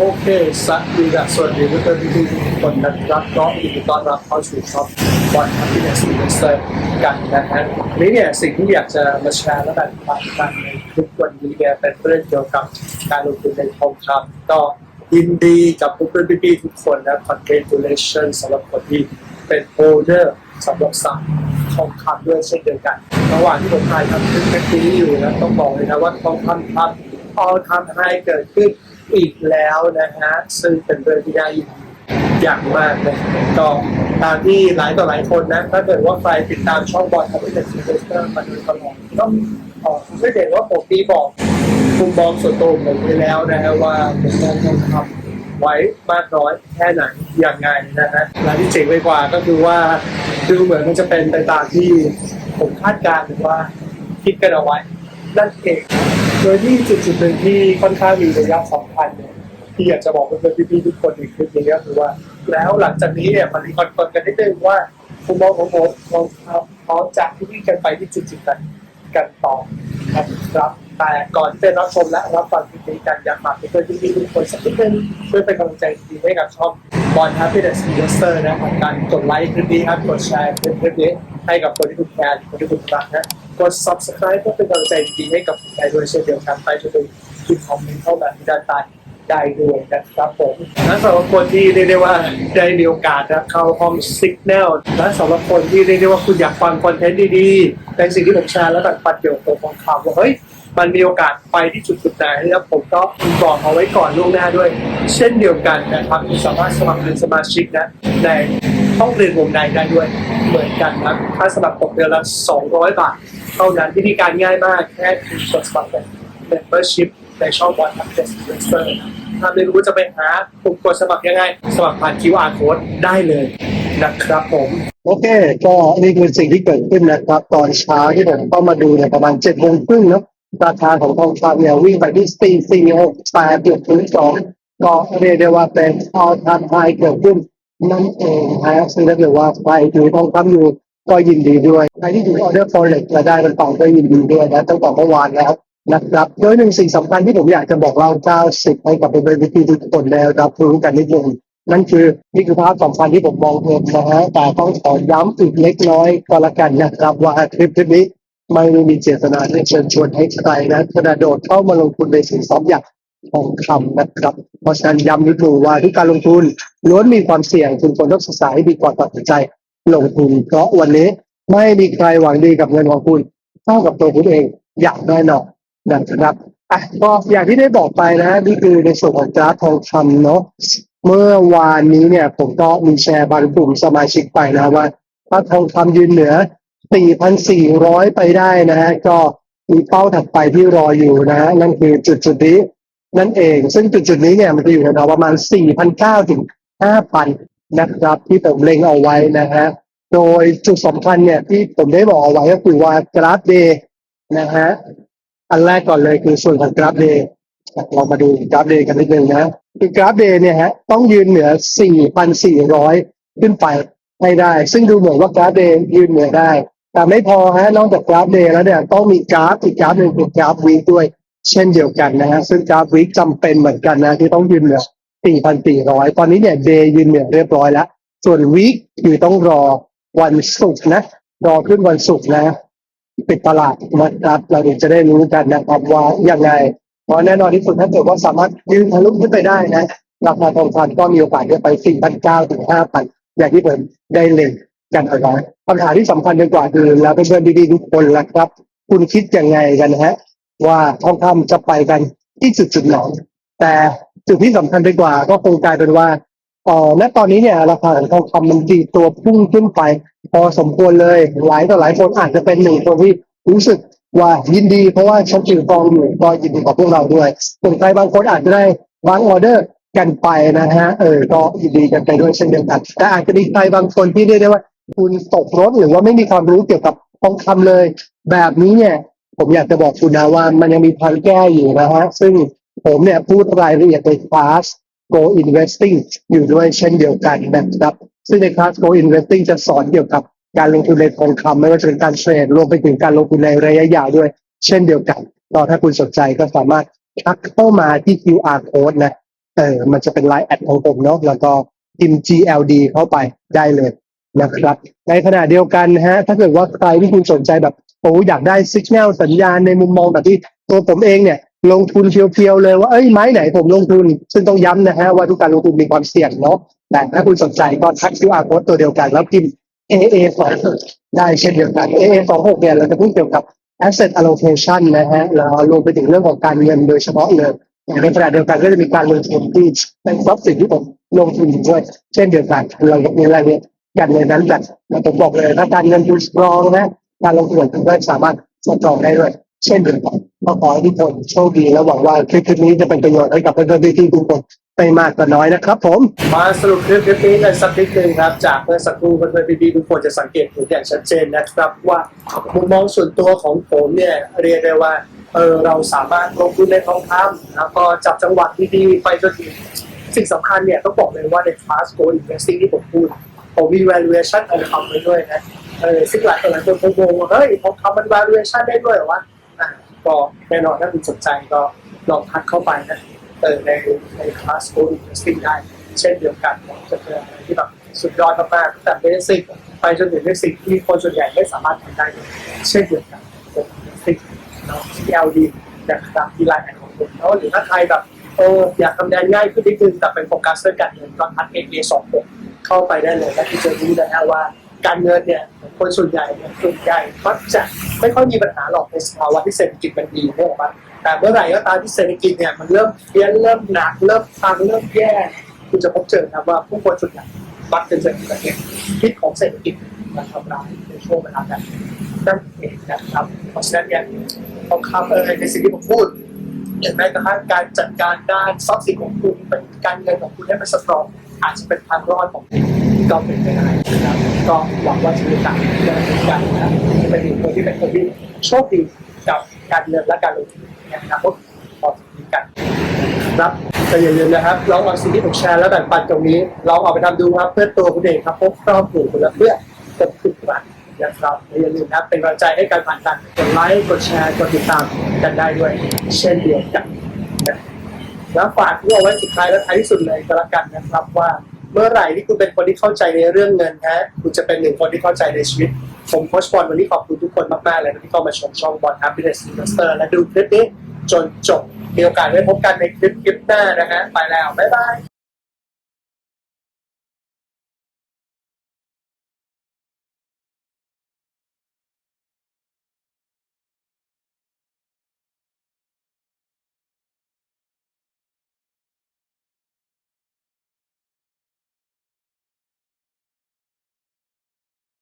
โอเคสวัสดีครับสวัสดีเพื่อนๆทุกคนนะครับก็ยินดีต้อนรับเข้าสู่ช่องบอลทัพที่เนสเนสเตอร์กันนะฮะนี้เนี่ยสิ่งที่อยากจะมาแชร์และแบ่งปันกันในทุกวันนี้เนี่ยเป็นเรื่องเกี่ยวกับการลงทุนในทองคำก็ยินดีกับเพื่อนๆพี่ๆทุกคนนะ congratulation สำหรับคนที่เป็นโฮลเดอร์สำหรับสายทองคำด้วยเช่นเดียวกันระหว่างที่ผมถ่ายทำคลิปนี้อยู่นะต้องบอกเลยนะว่าทองคำทำ all time high เกิดขึ้น อีกแล้วนะฮะซึ่งเป็นเรื่องที่ได้ยินดีอย่างมากนะก็ตามที่หลายต่อหลายคนนะถ้าเกิดว่าใครติดตามช่องบอลทำให้เป็นซีเวสเตอร์มาโดยตลอดก็ออผมไม่เห็นว่าผมมีบอกมุมมองส่วนตัวผมไปแล้วนะฮะว่าผมมองทองคำไว้มากน้อยแค่ไหนอย่างไงนะฮะและที่เจ๋งไปกว่าก็คือว่าดูเหมือนมันจะเป็นไปตามที่ผมคาดการณ์หรือว่าคิดกันเอาไว้นั่นเอง โดยที่จุดจุดๆหนึ่งที่ค่อนข้างมีระยะสำคัญเนี่ยที่อยากจะบอกเพื่อนๆพี่ๆทุกคนในคลิปนี้ก็คือว่า แล้วหลังจากนี้เนี่ยมันรีคอนเฟิร์มกันนิดนึงว่ามุมมองของผมมองพร้อมจากที่วิ่งกันไปที่จุดจุดนั้นกันต่อครับแต่ก่อนที่จะรับชมและรับฟังคลิปนี้กันอยากฝากเพื่อนๆพี่ๆทุกคนสักนิดนึงเพื่อเป็นกำลังใจดีให้กับช่องบอล Happiness Investor นะครับการกดไลค์คลิปนี้ครับกดแชร์คลิปนี้ ให้กับคนที่คุณแคร์คนที่คุณรักนะกด subscribe เพื่อเป็นกำลังใจดีๆให้กับผมได้ด้วยเช่นเดียวกันไปจนถึงคลิปคอมเมนต์เข้ามาที่ด้านใต้ได้ด้วยนะครับผมและสำหรับคนที่เรียกได้ว่าได้มีโอกาสนะเข้าห้อง Signal และสำหรับคนที่เรียกได้ว่าคุณอยากฟังคอนเทนต์ดีๆในสิ่งที่ผมแชร์และแบ่งปันเกี่ยวกับตัวทองคำว่าเฮ้ยมันมีโอกาสไปที่จุดจุดไหนแล้วผมก็บอกเอาไว้ก่อนล่วงหน้าด้วย เช่นเดียวกันนะครับคุณสามารถสมัครเป็นสมาชิกนะใน ห้องเรียนวงในได้ด้วย เหมือนกันนะค่าสมัครตกเดือนละ 200 บาท เท่านั้นวิธีการง่ายมากแค่คุณกดสมัครเป็น membership ในช่องบอลทัพเจสเซอร์ถ้าไม่รู้จะไปหาปุ่มกดสมัครยังไง สมัครผ่าน QR code ได้เลยนะครับผมโอเค ก็นี่คือสิ่งที่เกิดขึ้นนะครับ ตอนเช้าที่ผมเข้ามาดูเนี่ยประมาณเจ็ดโมงครึ่งเนาะราคาของทองคำเนี่ยวิ่งไปที่สี่สี่หกแปดเกือบถึงสองก็เรียกได้ว่าเป็น all time high เกิดขึ้น นั่นเองนะซึ่งถ้าเกิดว่าใครถือทองคำอยู่ก็ยินดีด้วย ใครที่ถือออเดอร์ฟอเร็กมาได้กันต่อก็ยินดีด้วยนะตั้งแต่เมื่อวานแล้วนะครับ โดยหนึ่งสิ่งสำคัญที่ผมอยากจะบอกเราเก้าสิบให้กับเป็นวิธีทุกคนแล้วรับรู้กันนิดนึงนั่นคือนี่คือภาพสำคัญที่ผมมองเห็นนะฮะแต่ต้องขอย้ำอีกเล็กน้อยก็แล้วกันนะครับว่าคลิปคลิปนี้ไม่ได้มีเจตนาที่เชิญชวนให้ใครนะกระโดดเข้ามาลงทุนในสินทรัพย์อย่างทองคำนะครับ เพราะฉะนั้นย้ำนิดหนึงว่าทุกการลงทุน ล้วนมีความเสี่ยงคุณควรต้องศึกษาให้ดีก่อนตัดสินใจ ลงทุน เพราะวันนี้ไม่มีใครหวังดีกับเงินของคุณเท่ากับตัวคุณเองอย่างแน่นอนนะครับอะก็อย่างที่ได้บอกไปนะนี่คือในส่วนของกราฟทองคำเนาะเมื่อวานนี้เนี่ย ผมก็มีแชร์บางกลุ่มสมาชิกไปนะว่าถ้าทองคำยืนเหนือ 4,400 ไปได้นะฮะก็มีเป้าถัดไปที่รออยู่นะฮะนั่นคือจุดจุดนี้นั่นเอง ซึ่งจุดจุดนี้เนี่ยมันจะอยู่แถวประมาณ 4,900 ถึง 5,000 นะครับ ที่ผมเล็งเอาไว้นะฮะโดยจุดสำคัญเนี่ยที่ผมได้บอกเอาไว้ก็คือว่ากราฟเดย์นะฮะอันแรกก่อนเลยคือส่วนของกราฟเดย์เรามาดูกราฟเดย์กันนิดนึงนะคือกราฟเดย์เนี่ยฮะต้องยืนเหนือ 4,400 ขึ้นไปให้ได้ ซึ่งดูเหมือนว่ากราฟเดย์ยืนเหนือได้ แต่ไม่พอฮะนอกจากกราฟเดย์แล้วเนี่ยต้องมีกราฟอีกกราฟหนึ่งคือกราฟวีด้วย เช่นเดียวกันนะฮะซึ่งกราฟวีจำเป็นเหมือนกันนะที่ต้องยืนเหนือ 4,400 ตอนนี้เนี่ยเดย์ยืนเหนือเรียบร้อยแล้ว ส่วนวีคคือต้องรอวันศุกร์นะ รอขึ้นวันศุกร์นะ ปิดตลาดนะครับ เราเดี๋ยวจะได้รู้กันนะครับว่ายังไง เพราะแน่นอนที่สุดถ้าเกิดว่าสามารถยืนทะลุขึ้นไปได้นะ ราคาทองคำก็มีโอกาสจะไป4,900ถึง5,000 อย่างที่ผมได้เล็งกันเอาไว้ปัญหาที่สำคัญดีกว่าคือแล้วเพื่อนๆดีๆทุกคนละครับ คุณคิดยังไงกันฮะ ว่าทองคำจะไปกันที่จุดจุดไหนแต่ จุดที่สำคัญไปกว่า ก็คงกลายเป็นว่าเอ่อณตอนนี้เนี่ยราคาของทองคำมันดีตัวพุ่งขึ้นไป พอสมควรเลยหลายต่อหลายคนอาจจะเป็นหนึ่งคนที่รู้สึกว่ายินดีเพราะว่าฉันถือทองอยู่ก็ยินดีกับพวกเราด้วยส่วนใครบางคนอาจจะได้วางออเดอร์กันไปนะฮะเออก็ยินดีกันไปด้วยเช่นเดียวกันแต่อาจจะมีใครบางคนที่เรียกได้ว่า คุณตกรถหรือว่าไม่มีความรู้เกี่ยวกับทองคำเลย แบบนี้เนี่ย ผมอยากจะบอกคุณนะว่ามันยังมีทางแก้อยู่นะฮะซึ่ง ผมเนี่ยพูดรายละเอียดในคลาส Go Investing อยู่ด้วยเช่นเดียวกันนะครับ ซึ่งในคลาส Go Investing จะสอนเกี่ยวกับการลงทุนในทองคำไม่ว่าจะเป็นการเทรดรวมไปถึงการลงทุนในระยะยาวด้วย เช่นเดียวกันก็ถ้าคุณสนใจก็สามารถทักเข้ามาที่ QR code นะเออมันจะเป็นไลน์แอดของผมเนาะแล้วก็พิมพ์ GLD เข้าไปได้เลยนะครับ ในขณะเดียวกันนะฮะ ถ้าเกิดว่าใครที่คุณสนใจแบบโอ้อยากได้สัญญาณสัญญาณในมุมมองแบบที่ตัวผมเองเนี่ย ลงทุนเพียวๆเลยว่าเอ้ยไม้ไหนผมลงทุน ซึ่งต้องย้ำนะฮะว่าทุกการลงทุนมีความเสี่ยงเนาะแต่ถ้าคุณสนใจก็ทัก QR code ตัวเดียวกัน แล้วพิมพ์ AA 2ได้เช่นเดียวกัน AA 2 6เนี่ยเราจะพูดเกี่ยวกับ asset allocation นะฮะแล้วรวมไปถึงเรื่องของการเงินโดยเฉพาะเลยในขณะเดียวกันก็จะมีการลงทุนที่เป็นทรัพย์สินที่ผมลงทุนอยู่ด้วย เช่นเดียวกันเรามีรายละเอียดกันในนั้นแบบผมบอกเลยถ้าการเงินคุณสตรองนะการลงทุนคุณก็สามารถสตรองได้ด้วย เช่นเดียวกันก็ขอให้ทุกคนโชคดีและหวังว่าคลิปนี้จะเป็นประโยชน์ให้กับเพื่อนๆที่ทุกคนไม่มากก็น้อยนะครับผม มาสรุปคลิปคลิปนี้กันสักนิดนึงครับ จากเมื่อสักครู่เพื่อนๆพี่ๆทุกคนจะสังเกตเห็นอย่างชัดเจนนะครับว่ามุมมองส่วนตัวของผมเนี่ยเรียกได้ว่าเออเราสามารถลงทุนในทองคำแล้วก็จับจังหวะดีๆไปจนถึงสิ่งสำคัญเนี่ยต้องบอกเลยว่าใน fast goal investing ที่ผมพูดผมมี valuation ทองคำไว้ด้วยนะเออซึ่งหลายคนหลายคนคงงว่าเฮ้ยทองคำมัน valuation ได้ด้วยเหรอวะ ก็แน่นอนถ้าคุณสนใจก็ลองทักเข้าไปนะเออในในคลาสโค้ดอินดัสทรีได้ เช่นเดียวกันจะเจออะไรที่แบบสุดยอดมากๆตั้งแต่เบสิกไปจนถึงเบสิกที่คนส่วนใหญ่ไม่สามารถทำได้ เช่นเดียวกันเป็นอินดัสทรีเนาะ TLD นะครับที่ไลน์ของผมแล้วหรือถ้าใครแบบเอออยากทำงานง่ายขึ้นนิดนึงแต่เป็นโฟกัสเรื่องการเงินก็ทักเอเอสองหกเข้าไปได้เลยแล้วที่จะรู้นะฮะว่า การเงินเนี่ยคนส่วนใหญ่เนี่ยส่วนใหญ่ก็จะไม่ค่อยมีปัญหาหรอกในสภาวะที่เศรษฐกิจมันดีเนี่ยหรอกแต่เมื่อไหร่ก็ตามที่เศรษฐกิจเนี่ยมันเริ่มเพี้ยนเริ่มหนักเริ่มพังเริ่มแย่คุณจะพบเจอครับว่าผู้คนส่วนใหญ่มักจะเจอแบบนี้พิษของเศรษฐกิจมันทำร้ายในช่วงเวลานั้นนั่นเองนะครับเพราะฉะนั้นเนี่ยทองคำเออในสิ่งที่ผมพูดเห็นไหมกระทั่งการจัดการด้านทรัพย์สินของคุณเป็นการเงินของคุณให้มันสตรองอาจจะเป็นทางรอดของคุณ ก็เป็นไปได้นะครับก็หวังว่าจะมีโอกาสที่จะเป็นการนะครับเป็นคนที่เป็นคนที่โชคดีกับการเงินและการลงทุนนะครับพอมีกันครับแต่อย่าลืมนะครับลองเอาสิ่งที่ผมแชร์และแบ่งปันตรงนี้ลองเอาไปทำดูครับเพื่อตัวคุณเองครับพบครอบครัวคุณและเพื่อคนคุณครับนะครับและอย่าลืมนะครับเป็นกำลังใจให้การผ่านกันกดไลค์กดแชร์กดติดตามกันได้ด้วย เช่นเดียวกันนะแล้วฝากที่เอาไว้สุดท้ายและท้ายที่สุดเลยก็แล้วกันนะครับว่า เมื่อไหร่ที่คุณเป็นคนที่เข้าใจในเรื่องเงินนะคุณจะเป็นหนึ่งคนที่เข้าใจในชีวิต ผมโค้ชบอลวันนี้ขอบคุณทุกคนมากๆเลยที่เข้ามาชมช่องบอล Happiness Investor และดูคลิปนี้จนจบมีโอกาสได้พบกันในคลิปคลิปหน้านะฮะไปแล้ว บ๊ายบาย